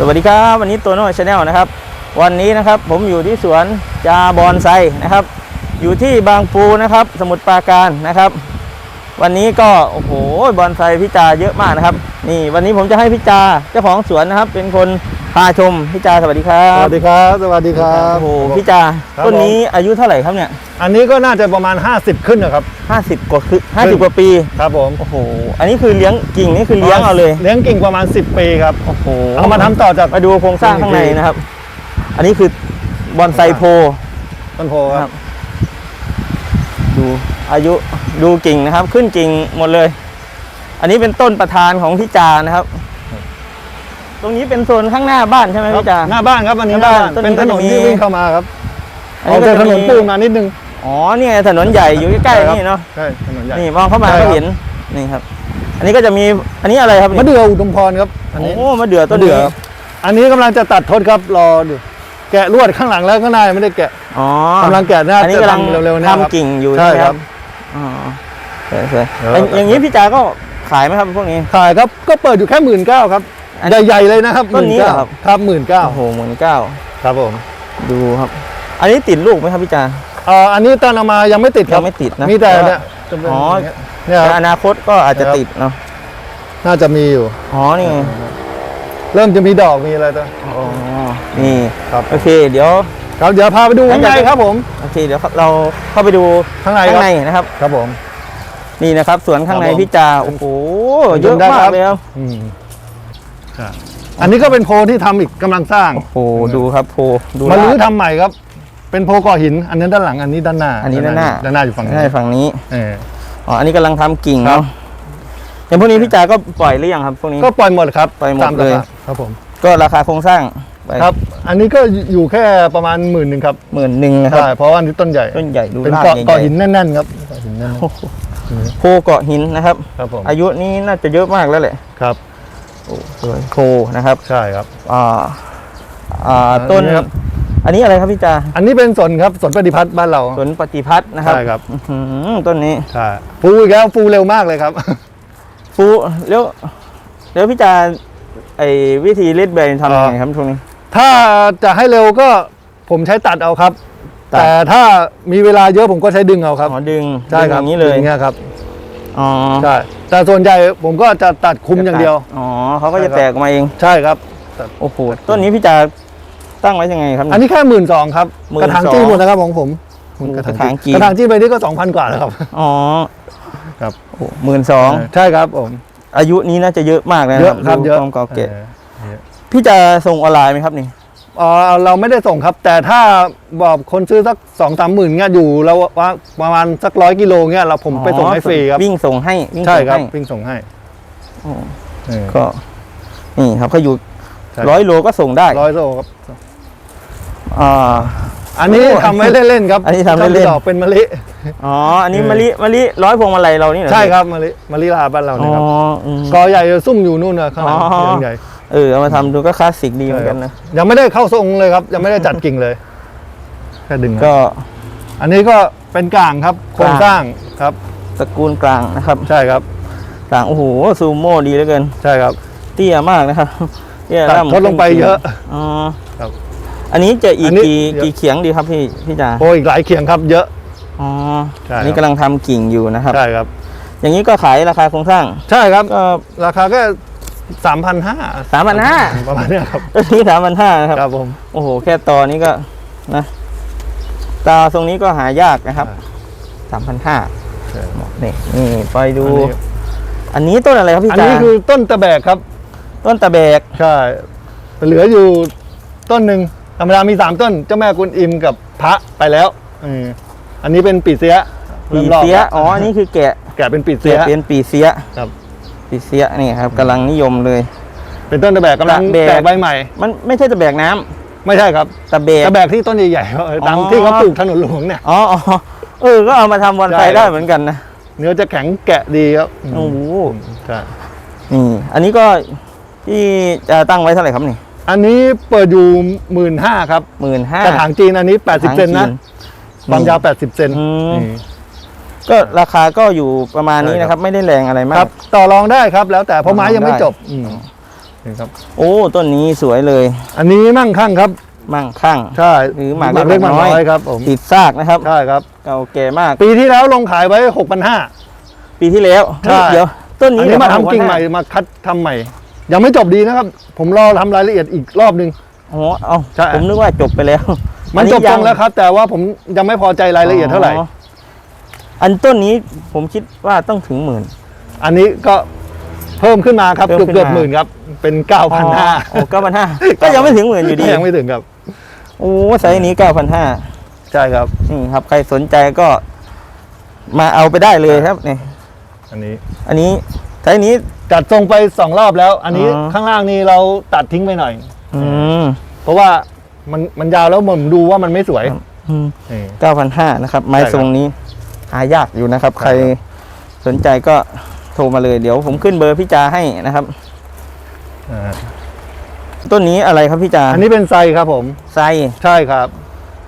สวัสดีครับวันนี้ตัวโน้ชาแนลนะครับ วันนี้นะครับผมอยู่ที่สวนจาบอนไซนะครับ อยู่ที่บางปูนะครับ สมุทรปราการนะครับ วันนี้ก็โอ้โหบอนไซพิจาเยอะมากนะครับ นี่วันนี้ผมจะให้พิจาเจ้าของสวนนะครับ เป็นคน พาชมพี่จาสวัสดีครัสบวัสดีครับ สวัสดีครับ โอ้โหพี่จาครับต้นนี้อายุเท่าไหร่ครับเนี่ยอันนี้ก็น่าจะประมาณ 50 ขึ้นนะครับห้าสิบกว่าคือห้าสิบกว่าปีครับผมโอ้โหอันนี้คือเลี้ยงกิ่งนี่คือเลี้ยงเอาเลยเลี้ยงกิ่งประมาณ 10 ปีครับ โอ้โหเอามาทำต่อจาก มาดูโครงสร้างข้างในนะครับ อันนี้คือบอนไซโพ ต้นโพคครัรับ บ ดูอายุดูกิ่งนะครับ ขึ้นกิ่งหมดเลย อันนี้เป็นต้นประธานของพี่จานะครับ ตรงนี้เป็นโซนข้างหน้าบ้านใช่ไหมพี่จาหน้าบ้านครับอันนี้หหน้าน้าบ้าบ้านนต้นนี้เป็นถนนก็จะมีที่วิ่งเข้ามาครับอันออนี้กก็จากถจะนนมี ปูนมานิดนึงอ๋อนี่ไงถนนใหญ่อยู่ใกล้ๆนี่เนาะ ใช่ถนนใหญ่ นี่มองเข้ามาใช่ก็ครับเห็น นี่ครับ อันนี้ก็จะมี อันนี้อะไรครับมะนี่เดื่ออุดมพรครับอันนี้ โอ้มะเดื่อต้นมะเดื่นี้อครับ อันนี้กำลังจะตัดทดครับรอดูแกะลวดข้างหลังแล้วข้างหน้ายังไม่ได้แกะอ๋อกำลังแกะหน้าอันนี้จะกำลังทำเร็วๆเนี่ยครับ ทำกิ่งอยู่ใช่ใช่ไหมคครัรับบอ๋อสวยเดี๋ยวๆอย่างอย่างนี้พี่จาก็ขายไหมครับพวกนี้ ขายครับก็เปิดอยู่แค่หมื่นเก้าครับอัน ใหญ่ๆเลยนะครับต้นนี้เหรอครับ 19,000ครับหมื่นเก้าโอ้โหหมื่นเก้าครับผมดูครับ อันนี้ติดลูกไหมครับพี่จาเอ่ออันนี้ตอนเอามายังไม่ติดคยัรับงไม่ติดนะมีแต่ว่าเนี่ยจะเป็นอ๋ออย่างเงี้ยเนี่ยคแต่รับอนาคตก็อาจจะครับติดเนาะน่าจะมีอยู่ อ๋อนี่ไงเริ่มจะมีดอกมีอะไรตัวอ๋อนี่ครับโอเคเดี๋ยว ครับเดี๋ยวพาไปดูข้างในครับผมโอเคเดี๋ยวเราเข้าไปดูข้างในข้างครับในนะครับ ครับผม นี่นะครับสวนข้างในครับผมพี่จาโอ้โหผมเยอะจำได้มากครับเลยครับอืมครับ อันนี้ก็เป็นโพที่ทำอีกกำลังสร้างโอ้โหดูครับโพดูมาลื้อลดทำใหม่ครับ เป็นโพก่อหิน อันนี้ด้านหลัง อันนี้ด้านหน้า อันนี้ด้านหน้าด้านหน้าอยู่ฝั่งนี้ใช่ฝั่งนี้เอออ๋ออันนี้กำลังทำกิ่งครัเนาะบอย่างพวกนี้พี่จาก็ปล่อยหรือยังครับพวกนี้ก็ปล่อยหมดครับปล่อยหมดตาราคาเลยครับผม ก็ราคาโครงสร้างไปครับ อันนี้ก็อยู่แค่ประมาณหมื่นหนึ่งครับหมื่นหนึ่งนะครับใช่เพราะว่าอันนี้ต้นใหญ่ต้นใหญ่ดูเป็นรากเกาะใหญ่เกาะหินแน่นๆครับเกาะหินแน่นโอ้โหโพเกาะหินนะครับๆครับผมอายุนี้น่าจะเยอะมากแล้วแหละครับ โอ้สวยโพนะครับใช่ครับ อ่าอ่าต้นอันนี้ครับ อันนี้อะไรครับพี่จาอันนี้เป็นสนครับสนปฏิพัฒน์บ้านเราสวนปฏิพัฒน์นะครับใช่ครับอื้อหือต้นนี้ใช่ฟูอีกแล้วฟูเร็วมากเลยครับ ฟูแล้วแล้วพี่จาไอ้วิธีเล็ดใบทำยังไงครับช่วงนี้ ถ้าจะให้เร็วก็ผมใช้ตัดเอาครับ ตัด แต่ถ้ามีเวลาเยอะผมก็ใช้ดึงเอาครับ อ๋อดึงใช่ดึงคอรับย่างนี้เลย ดึงเงี้ยครับ อ๋อใช่แต่ส่วนใหญ่ผมก็จะตัดคุมอย่างเดียว อ๋อเขาก็จะใช่ครับแตกออกมาเองใช่ครับ โอ้โหต้นนี้พี่จาตั้งไว้ยังไงครับ อันนี้แค่หมื่นสองครับ12,000กระถางจี้หมดนะครับของผมโอ้กระถางจี้กระถางจี้ไปนี่ก็สองพันกว่าแล้วครับ อ๋อครับหมื่นสองใช่ครับผม อายุนี้น่าจะเยอะมากนะเยอะครับดูเยอะความเก่าแก่เออเยอะพี่จะส่งออนไลน์ไหมครับนี่ อ๋อเราไม่ได้ส่งครับ แต่ถ้าบอกคนซื้อสักสองสามหมื่นเงี้ยอยู่แล้วว่าประมาณสักร้อยกิโลเงี้ยเราผมไปส่งให้ฟรีครับวิ่งส่งให้วิ่งใช่ส่งครับให้วิ่งส่งให้โอ้เออก็นี่ครับเขาอยู่ใช่ร้อยโลก็ส่งได้ร้อยโลครับ อ่า อันนี้โอ้ทำไว้เล่นๆครับอันนี้ทำเล่นๆดอกเป็นมะลิอ๋ออันนี้เออมะลิมะลิร้อยพวงมาลัยเรานี่เหรอใช่ครับมะลิมะลิลาบ้านเราอ๋เนี่อยครับอืม กอใหญ่ซุ่มอยู่นู่นนะข้างหลังอ๋อ ใหญ่ เออเอามาทำดูก็คลาสสิกดีเหมือนกันนะๆยังไม่ได้เข้าทรงเลยครับ ยังไม่ได้จัดกิ่งเลย แค่ดึงก็อันนี้ก็เป็นกลางครับ โครงสร้างครับ ตระกูลกลางนะครับใช่ครับกลางโอ้โหซูโม่ดีเหลือเกิน ใช่ครับ เตี้ยมากนะครับเตี้ยตัดร่ำทดลงไปเยอะอ๋อครับ อันนี้จะอีกอันนี้กี่เยอะกี่เขียงดีครับพี่พี่จ๋าโอ้อีกหลายเขียงครับ เยอะอ๋อใช่อันนี้ครับกำลังทำกิ่งอยู่นะครับใช่ครับ อย่างนี้ก็ขายราคาโครงสร้าง ใช่ครับก็ราคาก็ สามพันห้าสามพันห้าประมาณเนี้ยครับต้นนี้สามพันห้านะครับ ครับผม โอ้โห แค่ตอนี้ก็นะ ตาทรงนี้ก็หายากนะครับสามพันห้าใช่นี่นี่ไปดูอันนี้อันนี้ต้นอะไรครับพี่อันจ๋านี้คือต้นตะแบกครับ ต้นตะแบก ใช่ เหลืออยู่ต้นหนึ่งธรรมดามีสามต้น เจ้าแม่กุนอิมกับพระไปแล้วเอออันนี้เป็นปีเสียปีริ่มรอบเสียแล้วอ๋อ อันนี้คือแกะ แกะเป็นปีเสีแกะยเป็นปีเสีย ครับ ปีเสียนี่ครับกำลังนิยมเลยเป็นต้นตะแบกกำลังตะแบก แตกใบใหม่ มันไม่ใช่ตะแบกน้ำไม่ใช่ครับตะแบก ตะแบกที่ต้นใหญ่ๆเออตามอ๋อ ที่เขาปลูกถนนหลวงเนี่ย อ๋ออ๋อเออก็เอามาทำบอนไซใช่ครับได้เหมือนกันนะเนื้อจะแข็งแกะดีครับโอ้โหใช่นี่อันนี้ก็ที่จะตั้งไว้เท่าไหร่ครับนี่อันนี้เปิดอยู่หมื่นห้าครับหมื่นห้ากระถางจีนอันนี้ 80 เซนนะ ความยาว 80 เซนอืมนี่ ก็ราคาก็อยู่ประมาณนี้ใช่นะคครัรับบไม่ได้แรงอะไรมาครัก บ ต่อรองได้ครับ แล้วแต่เพราะไม้ยังไม่ได้จบอืมนี่ครับ โอ้ต้นนี้สวยเลยอันนี้มั่งคั่งครับมั่งคั่ง ใช่หรือหมากเล็กเล็กหมากน้น้อยอย ครับผมติดซากนะครับ ใช่ครับ เก่าแก่มาก ปีที่แล้วลงขายไว้หกพันห้าปีที่แล้วใช่ เดี๋ยว ต้นอันี้นนี้มาเหรอทำกิ่งใหม่มาคัดทำใหม่ ยังไม่จบดีนะครับ ผมรอทำรายละเอียดอีกรอบนึง โอ้โหเอาใช่ ผมนึกว่าจบไปแล้วมันจบยัตรงแล้วครับ แต่ว่าผมยังไม่พอใจรายละเอียดเท่าไหร่ อ๋อ อันต้นนี้ผมคิดว่าต้องถึงหมื่น อันนี้ก็เพิ่มขึ้นมาครับเพิ่เกืมอบขึ้นเกือบมาหมื่นครับ เป็นเก้าพันห้าโอ้เก้าพันห้าก็ยังไม่ถึงหมื่นอยู่ดียังไม่ถึงครับ โอ้ไซส์นี้เก้าพันห้าใช่ครับ นี่ครับ ใครสนใจก็ มาเอาไปได้เลยครับนี่อันนี้อันนี้ไซส์นี้ จัดทรงไปสองรอบแล้ว อันนี้อ๋อ ข้างล่างนี่เราตัดทิ้งไปหน่อย อืมเพราะว่ามันมันยาวแล้วผมดูว่ามันไม่สวยอืม นี่ เก้าพันห้านะครับ ไม้ใช่ครับ ทรงนี้ หายากอยู่นะครับ ใครใช่ครับสนใจก็โทรมาเลยเดี๋ยวผมขึ้นเบอร์พี่จาให้นะครับอ่าต้นนี้อะไรครับพี่จาอันนี้เป็นไซครับผมไซใช่ครับ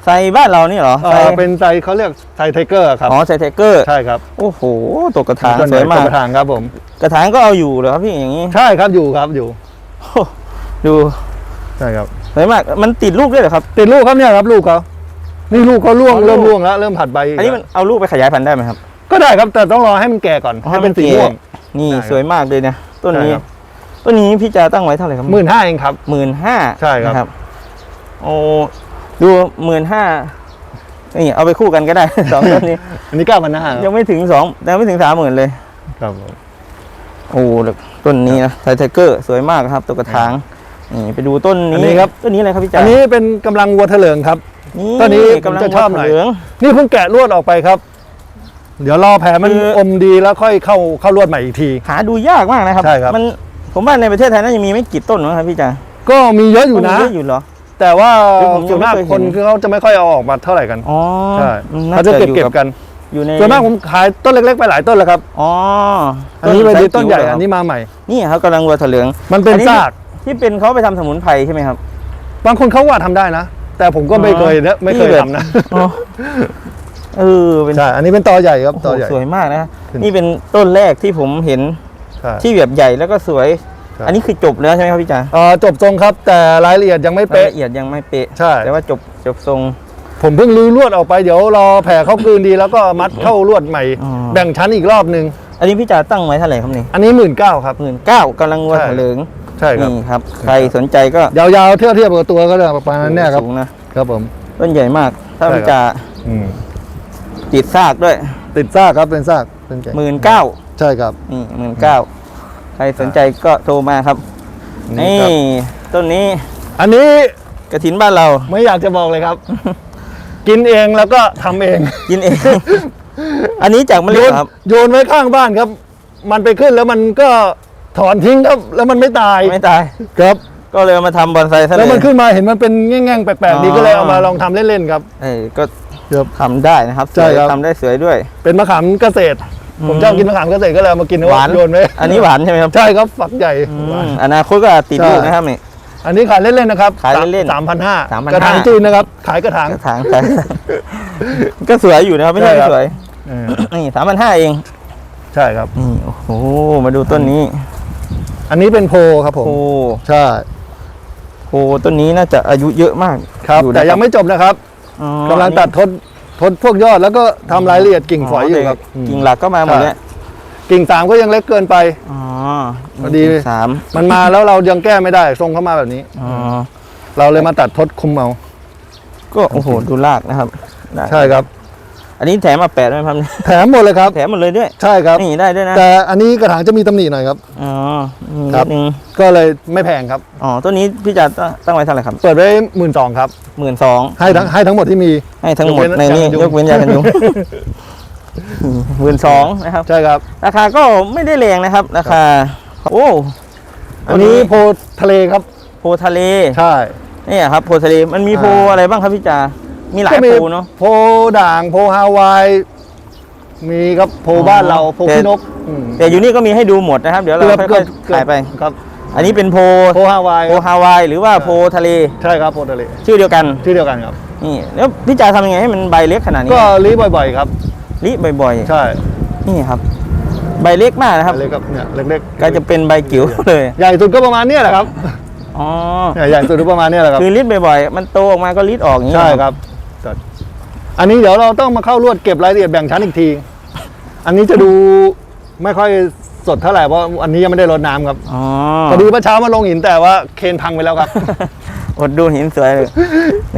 ไซบ้านเรานี่เหรอเอ่ไซอเป็นไซเขาเรียกไซไทเกอร์ครับอ๋อไซไทเกอร์ใช่ครับโอ้โหตกกระถางส่วนสใหญ่วยมากกระถางครับผม กระถางก็เอาอยู่เหรอครับพี่อย่างนี้ใช่ครับอยู่ครับอยู่โอ้ดูใช่ครับสวยมากมันติดลูกด้วยเหรอครับ ติดลูกครับเนี่ยครับลูกเขา นี่ลูกเขาร่วงอ๋อเริ่มลูกร่วงแล้วเริ่มผัดใบกอันนี้มันเอาลูกไปขยายพันธุ์ได้ไหมครับก็ได้ครับแต่ต้องรอให้มันแก่ก่อนอ๋อให้เป็นสีให้มันแก่ม่วง นี่ได้ครับสวยมากเลยนะต้นนี้ใช่ครับ ต้นนี้พี่จาตั้งไว้เท่าไหร่ครับหมื่นห้าเองครับ หมื่นห้าใช่ครับ นะโอ้ดูหมื่นห้านี่เอาไปคู่กันก็ได้ สองต้นนี้ อันนี้เก้าพันห้ายังไม่ถึงสองยังไม่ถึงสามหมื่นเลย ครับผม โอ้ต้นนี้นะไทไทเกอร์สวยมากครับตัวกระถางนี่ไปดูต้นอันนี้นี้ครับ ต้นนี้อะไรครับพี่จ๋าอันนี้เป็นกำลังวัวเถลิงครับ ต้นนี้กำลังผมจะชอบหน่อยเหลืองนี่เพิ่งแกะลวดออกไปครับ เดี๋ยวรอแผลมันคืออมดีแล้วค่อยเข้าเข้าลวดใหม่อีกที หาดูยากมากนะครับใช่ครับมันผมว่าในประเทศไทยน่าจะมีไม่กี่ต้นนะครับพี่จ๋าก็มีเยอะอยู่นะมีเยอะอยู่เหรอแต่ว่าคือผมยังส่วนมากไม่เคยเห็นคนคือเขาจะไม่ค่อยเอาออกมาเท่าไหร่กันอ๋อใช่น่เขาจะเก็บอยู่เก็บกันอยู่ในส่วนมากผมขายต้นเล็กๆไปหลายต้นแล้วครับอ๋ออันนี้เป็นไซส์ต้นใหญ่จิ๋วเรอันนี้มาใหม่ นี่ครับกำลังวัวถเหลืองมันเป็นอัซากที่เป็นเขาไปทำสมุนไพรใช่ไหมครับ บางคนเขาว่าทำได้นะ แต่ผมก็ไม่อ๋อเคยนะไม่เคยนี่แบบทำนะอ๋อเออเป็นใช่อันนี้เป็นตอใหญ่ครับโอ้โหตอใหญ่ สวยมากนะขึ้นนี่เป็นต้นแรกที่ผมเห็นใช่ที่แบบใหญ่แล้วก็สวยใช่อันนี้คือจบแล้วใช่ไหมครับพี่จ๋าเอ่อจบทรงครับ แต่รายละเอียดยังไม่รายเป๊ะละเอียดยังไม่เป๊ะใช่แต่ว่าจบจบทรง ผมเพิ่งรื้อลวดออกไปเดี๋ยวรอแผ่เข้ากลืนดีแล้วก็มัดเข้าลวดใหม่อ๋อแบ่งชั้นอีกรอบหนึ่งอันนี้พี่จ๋าตั้งไว้เท่าไหร่ครับนี่อันนี้หมื่นเก้าครับหมื่นเก้ากำลังวัวใช่ถเหลือง ใช่ครับ นี่ครับ ใครสนใจก็ยาวๆเทียบเทียบกับตัวก็ได้ประมาณนั้นเนี่ยครับ สูงนะครับผม ต้นใหญ่มาก ถ้าใช่พี่ครับจ๋าอืมติดซากด้วยติดซากครับเป็นซากเป็นแก่หมื่นเก้าใช่ครับนี่หมื่นเก้าใครสนใจก็โทรมาครับ นี่ครับ ต้นนี้อันนี้กระถินบ้านเรา ไม่อยากจะบอกเลยครับ กินเองแล้วก็ทำเองกินเอง อันนี้จากมะโยเร็นครับ โยนไว้ข้างบ้านครับ มันไปขึ้นแล้วมันก็ ถอนทิ้งครับแล้วมันไม่ตายไม่ตาย ครับ ก็เลยเอามาทำบอนไซซะเลแล้วยมันขึ้นมาเห็นมันเป็นแง่งๆแปลกๆดีอ๋อ ก็เลยเอามาลองทำเล่นๆครับ เอ้ยก็ครับทำได้นะครับใช่ครับสวยทำได้สวยด้วย เป็นมะขามเกษตร ผมชอบกินมะขามเกษตรก็เลยเอามากินหวาน โยนไว้อันนี้หวานใช่ไหมครับใช่ครับฝักใหญ่ อืหวานมอนาคตก็อาจติดใช่ลูกนะครับนี่ อันนี้ขายเล่นๆนะครับขายเล่นๆสามพันห้า3,500 กระถางจีนนะครับ ขายกระถาง กระถางใช่ก็สวยอยู่นะครับไม่ใช่ใช่ไม่ครับ สวยเออนี่สามพันห้าเอง ใช่ครับ นี่โอ้โห มาดูต้นนี้ อันนี้เป็นโพครับผมโอ้ใช่โหต้นนี้น่าจะอายุเยอะมากครับอยู่นะแต่ยังไม่จบนะครับอ๋อกำลังตัดทดทดพวกยอดแล้วก็ทำรายละเอียดกิ่งฝอยอยู่ครับแต่กิ่งหลักก็มาหมดแล้วกิ่งสามก็ยังเล็กเกินไปอ๋อพอดีกิ่งสามมันมาแล้วเรายังแก้ไม่ได้ทรงเข้ามาแบบนี้อ๋อเราเลยมาตัดทดคุมเอาก็โอ้โหดูรากนะครับได้ใช่ครับ อันนี้แถมมาแปดไหมครับแถมหมดเลยครับแถมหมดเลยด้วย ใช่ครับนี่ได้ด้วยนะแต่อันนี้กระถางจะมีตำหนิหน่อยครับอ๋อมีครันิบดนึงก็เลยไม่แพงครับอ๋อต้นนี้พี่จะตั้งตั้งไว้เท่าไหร่ครับเปิดไว้หมื่นสองครับหมื่นสองให้ทั้งให้ทั้งหมดที่มีให้ทั้งหมดยกเว้นในนี้ยากันยุงยกเว้นยากันยุงหมื่นสองนะครับใช่ครับ ราคาก็ไม่ได้แรงนะครับ ราคา โอ้อันนี้โพทะเลครับ โพทะเลใช่เนี่ยครับโพทะเลมันมีโพอ่าอะไรบ้างครับพี่จา มีหลายก็มีโพเนาะ โพด่างโพฮาวาย มีครับโพบ้านเราโพแต่ พี่นกอืมแต่อยู่นี่ก็มีให้ดูหมดนะครับ เดี๋ยวเราเกือบค่เกืออยบๆเกือบขายไป ครับอันนี้เป็นโพโพฮาวายโพครับฮาวายหรือว่าโพทะเลใช่ครับโพทะเลชื่อเดียวกันชื่อเดียวกันครับ นี่แล้วพี่จาทำยังไงให้มันใบเล็กขนาดนี้ก็รีบ่อยๆครับ ลิบ่อยใช่ๆนี่ครับ ใบเล็กมากนะครับ เล็กครับเนี่ยเล็กๆก็จะเป็นใบจิ๋วเลยใหญ่สุดก็ประมาณเนี้ยแหละครับอ๋อเนี่ยใหญ่สุดก็ประมาณเนี้ยแหละครับ คือรีดบ่อยๆ มันโตออกมาก็รีดออกอย่างนี้ใช่ครับแต่ อันนี้เดี๋ยวเราต้องมาเข้ารวดเก็บรายละเอียดแบ่งชั้นอีกที อันนี้จะดูไม่ค่อยสดเท่าไหร่เพราะอันนี้ยังไม่ได้รดน้ำครับอ๋อพอดีเมื่อเช้ามาลงหินแต่ว่าเคนพังไปแล้วครับ อดดูหินสวยเลย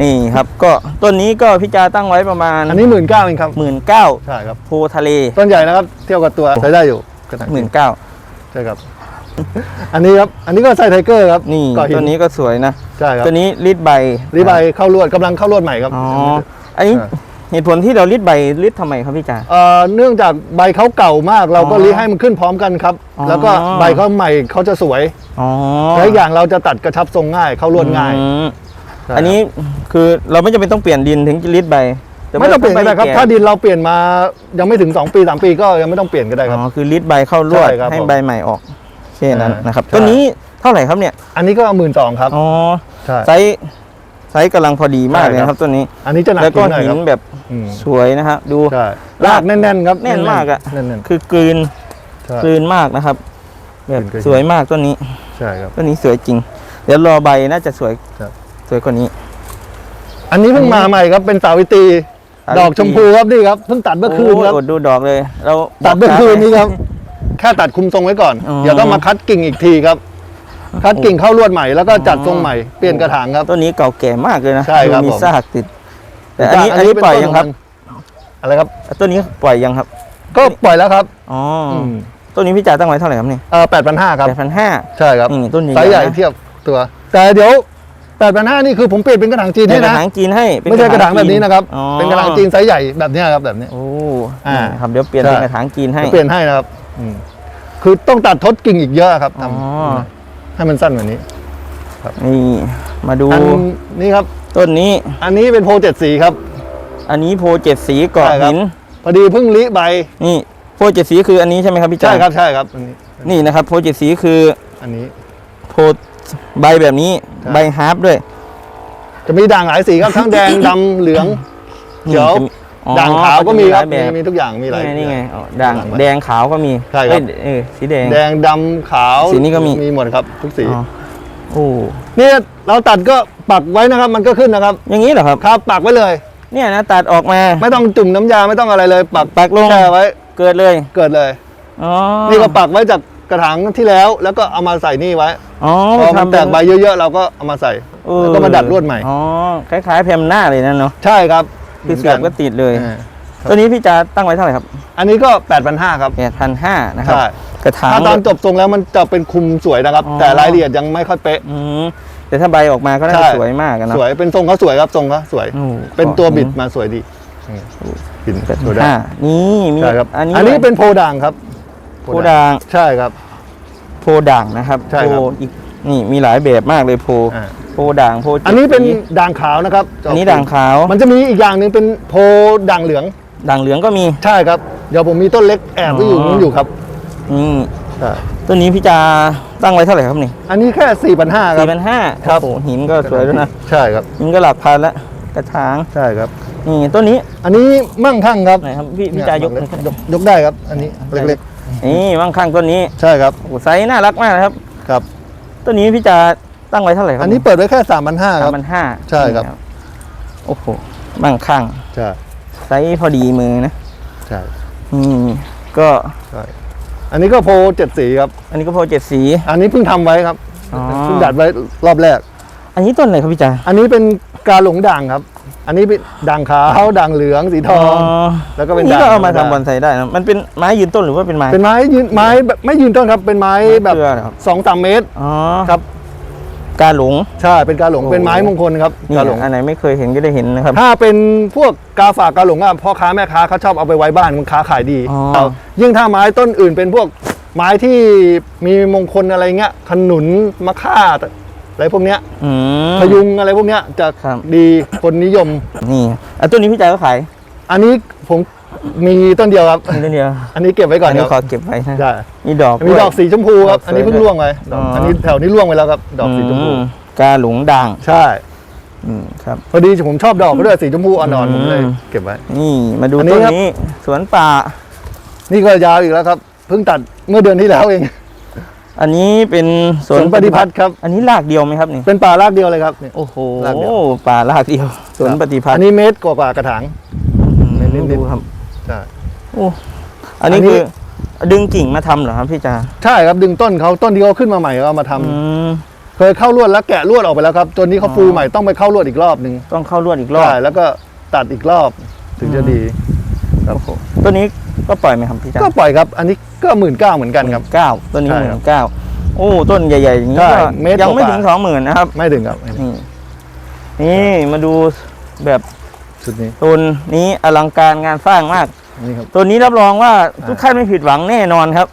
นี่ครับ ก็ต้นนี้ก็พี่จาตั้งไว้ประมาณอันนี้หมื่นเก้าเองครับหมื่นเก้าใช่ครับโพทะเลต้นใหญ่นะครับ เที่ยวกับตัวใช้ได้อยู่กระถางหมื่นเก้าใช่ครับ อันนี้ครับอันนี้ก็ไซไทเกอร์ครับนี่เกาะหิต้นนี้ก็สวยนะใช่ครับตัวนี้รีดใบรีบายเข้ารวดกำลังเข้ารวดใหม่ครับอ๋อ อันนี้ใช่เหตุผลที่เรารีดใบรีดทำไมครับพี่จาเอ่อเนื่องจากใบเขาเก่ามากเราก็อ๋อรีให้มันขึ้นพร้อมกันครับ อ๋อ แล้วก็ใบเขาใหม่เขาจะสวยอ๋อและอีกอย่างเราจะตัดกระชับทรงง่ายเข้ารวดง่ายอืมใช่อันนี้คือเราไม่จำเป็นต้องเปลี่ยนดินถึงจะรีดใบแต่ไม่ต้องเปลี่ยนก็ได้ครับใแถ้าดินเราเปลี่ยนมายังไม่ถึง 2 ปี 3 ปีก็ยังไม่ต้องเปลี่ยนก็ได้ครับ อ๋อคือรีดใบเข้ารวดใช่ครับให้ผมใบใหม่ออกแค่นั้นอ่านนะครับใช่ ต้นนี้เท่าไหร่ครับเนี่ย อันนี้ก็หมื่นสองครับ อ๋อใช่ไซส์ ไซส์กำลังพอดีมากเลยใช่นะคครัรับบต้นนี้อันนี้จะหนักแล้วก็หน่อยหิครับนแบบอืมสวยนะครับดูใช่รากแน่นๆครับแน่นมากอะแน่นคือกลืนๆใช่กลืนมากนะครับแบบกลืนสวยมากต้นนี้ใช่ครับต้นนี้สวยจริง เดี๋ยวรอใบน่าจะสวยครับสวยกว่านี้ อันนี้เพิ่งมาใหม่ครับเป็นสาวิตรีสาวิตรีดอกชมพูครับนี่ครับเพิ่งตัดเมื่อคืนครับโยอดดูดอกเลย เราตัดเมื่อคืนนี้บคกรับแค่ตัดคุมทรงไว้ก่อนอ๋อเดี๋ยวต้องมาคัดกิ่งอีกทีครับ คัดกิ่งเข้ารวดใหม่แล้วก็จัดทรงใหม่เปลี่ยนกระถางครับ ต้นนี้เก่าแก่มากเลยนะใช่ครับดูมีผมซากติด แต่อันนี้อันนี้เป็ปล่อยต้นยังครับของมันอะไรครับต้นนี้ปล่อยยังครับ ก็ปล่อยแล้วครับอ๋ออมต้นนี้พี่จ่าตั้งไว้เท่าไหร่ครับเนี่ยเออแปดพันห้าครับแปดพันห้าใช่ครับนี่ต้นนี้ไซส์ใหญ่นะเทียบตัว แต่เดี๋ยวแปดพันห้านี่คือผมเปลี่ยนเป็นกระถางจีนเป็ให้นกระนะถางจีนให้เป็นไม่ใช่กระถางแบบนี้นะครับอ๋อเป็นกระถางจีนไซส์ใหญ่แบบเนี้ยครับแบบนี้โอ้อ่านี่ครับเดี๋ยวเปลี่ยนใช่เป็นกระถางจีนให้เปลี่ยนให้นะครับอืมคือต้องตัดทดกิ่งอีกเยอะครับทอ๋อำ ให้มันสั้นกว่านี้นี่มาดูอันนี้ครับ ต้นนี้ อันนี้เป็นโพเจ็ดสีครับ อันนี้โพเจ็ดสีเกาะใช่ครับหินพอดีเพิ่งลิใบ นี่โพเจ็ดสีคืออันนี้ใช่ไหมครับพี่จ่าใช่ครับใช่ครับอันนี้นี่นะครับโพเจ็ดสีคือ อันนี้โพใบแบบนี้ใช่ใบฮาร์ปด้วย จะมีด่างหลายสีครับทั้งแดงดำเหลืองเขียวนี่จะมี อ๋อด่างขาวก็มีครับจะหลายมีแบบ มีทุกอย่างมีหลายนี่ไงนี่ไงอ๋อด่างหลายแดงขาวก็มีใช่ครับ เอ้ยเออสีแดง แดงดำขาวสีนี้ก็มี มีหมดครับทุกสีอ๋อโอ้นี่เราตัดก็ปักไว้นะครับ มันก็ขึ้นนะครับอย่างนี้เหรอครับ ครับปักไว้เลย เนี่ยนะตัดออกมา ไม่ต้องจุ่มน้ำยาไม่ต้องอะไรเลย ปักปักลง แช่ไว้เกิดเลยเกิดเลย อ๋อนี่ก็ปักไว้จากกระถางที่แล้ว แล้วก็เอามาใส่นี่ไว้อ๋อพอมันทำแตเป็กใบเยอะๆเราก็เอามาใส่เออแล้วก็มาดัดลวดใหม่ อ๋อคล้ายๆแพมหน้าเลยนะเนาะ ใช่ครับ คือเสียบก็ติดเลย อ่าตัวนี้พี่จะตั้งไว้เท่าไหร่ครับอันนี้ก็ 8,500ครับ แปดพันห้านะครับ ใช่ กระถาง ถ้าตอนจบทรงแล้วมันจะเป็นคุมสวยนะครับ อ๋อ แต่รายละเอียดยังไม่ค่อยเป๊ะ อืมแต่ถ้าใบออกมาก็น่าใช่จะสวยมากอะเนาะสวยเป็นทรงเขาสวยครับทรงเขาสวย โอ้เป็นตัวบิดมาสวยดีบิดแปดสพัวยนได้ห้านี่มีใช่ครับ อันนี้อันนี้ด้วยเป็นโพด่างครับโพด่าง ใช่ครับ โพด่างนะครับใช่โพครับ อีกนี่มีหลายแบบมากเลยโพ อ่า โพด่างโพจ็ดอันนี้เป็นสีด่างขาวนะครับอันนี้ด่างขาว มันจะมีอีกอย่างหนึ่งเป็นโพด่างเหลือง ด่างเหลืองก็มีใช่ครับ เดี๋ยวผมมีต้นเล็กแอบไว้อยู่อ๋อนู้นอยู่ครับนี่ใช่ต้นนี้พี่จะตั้งไว้เท่าไหร่ครับนี่ อันนี้แค่4 5 0 0ครัสี่บพันห้าครับโอ้โหหินก็สวยด้วยนะ ใช่ครับหินก็หลักพันละกระถางใช่ครับนี่ต้นนี้ อันนี้มั่งคั่งครับไหนครับพี่พี่จายกเนี่ยยกยกได้ครับ อันนี้เล็กนี่บางข้างต้นนี้ๆใช่ครับโอ้โหไซส์น่ารักมากนะครับครับต้นนี้พี่จะ ตั้งไว้เท่าไหร่ครับอันนี้เปิดไว้แค่3 5 0 0คสารัมบพันห้าใช่ครับ โอ้โหบางข้างใช่ไซส์พอดีมือนะใช่นี่ก็ใช่อันนี้ก็โพเจ็ดสีครับ อันนี้ก็โพเจ็ดสี อันนี้เพิ่งทำไว้ครับอ๋อ เพิ่งดัดไว้รอบแรก อันนี้ต้นอะไรครับพี่จาอันนี้เป็นกาหลงด่างครับ อันนี้เป็นด่างขาวด่างเหลืองสีทอง แล้วก็เป็นนี่ก็ด่างเอามาธรรมดาทำบอนไซได้นะมันเป็นไม้ยืนต้นหรือว่าเป็นไม้ เป็นไม้ยืนไม้แบบไม่ยืนต้นครับ เป็นไม้แบบเครือเหรอครับ สองสามเมตรอ๋อครับ กาหลงใช่เป็นกาหลงโอ้เป็นไม้มงคลครับนี่กาหลงอันไหนไม่เคยเห็นก็ได้เห็นนะครับ ถ้าเป็นพวกกาฝากกาหลงอะพ่อค้าแม่ค้าเขาชอบเอาไปไว้บ้านมันค้าขายดีอ๋อเอายิ่งถ้าไม้ต้นอื่นเป็นพวกไม้ที่มีมงคลอะไรเงี้ยขนุนมะค่าอะไรพวกเนี้ยอืมพยุงอะไรพวกเนี้ยจะครับดีคนนิยมนี่อันต้นนี้พี่จาก็ขาย อันนี้ผม มีต้นเดียวครับมีต้นเดียวอันนี้เก็บไว้ก่ออันนนี้คขอรับเก็บไว้นะใช่มีดอกมีด้วยดอกสีชมพูครับ ดอกสวยอันนี้เพิ่งร่วงไปดอกอ๋ออั อันนี้แถวนี้ร่วงไปแล้วครับ ดอกสีชมพู อืกาหลงด่างใช่ อืมครับ พอดีผมชอบดอกเขาด้วยสีชมพูอ่อนๆผมเลยอืม เก็บไว้ นี่มาดูอันนี้ต้นครับ นี้ สวนป่า นี่ก็ยาวอีกแล้วครับ เพิ่งตัดเมื่อเดือนที่แล้วเองอันนี้เป็นสวนปฏิพัฒน์ครับ อันนี้รากเดียวไหมครับนี่เป็นป่ารากเดียวเลยครับเนี่ย โอ้โหรากเดียวป่ารากเดียวสวนปฏิพัฒอัน์นนี้เมตรกว่าๆกระถางเม็ดนิดๆ ดูครับ ใช่ โอ้อันนี้อันนี้ คือดึงกิ่งมาทำเหรอครับพี่จาใช่ครับดึงต้นเขาต้นที่เขาขึ้นมาใหม่ก็เอามาทำอืม เคยเข้าลวดแล้วแกะลวดออกไปแล้วครับจนนี้เขาอ๋อ ฟูใหม่ต้องไปเข้าลวดอีกรอบหนึ่งต้องเข้าลวดอีกรอบ ใช่แล้วก็ตัดอีกรอบถึงจะดีครับตัวนี้ก็ปล่อยไหมครับพี่จาก็ปล่อยครับ อันนี้ก็หมื่นเก้าเหมือนกันครับ เก้าต้นนี้ใช่หมื่ครับนเก้าโอ้ต้นใหญ่ๆอย่างนี้ใช่ก็เมตรยังไม่กว่า ถึงสองหมื่นนะครับ ไม่ถึงครับ นี่นี่มาดูแบบ ชุดนี้ต้นนี้อลังการงานสร้างมาก นี่ครับ ตัวนี้รับรองว่าทุกท่านไม่ผิดหวังแน่นอนครับ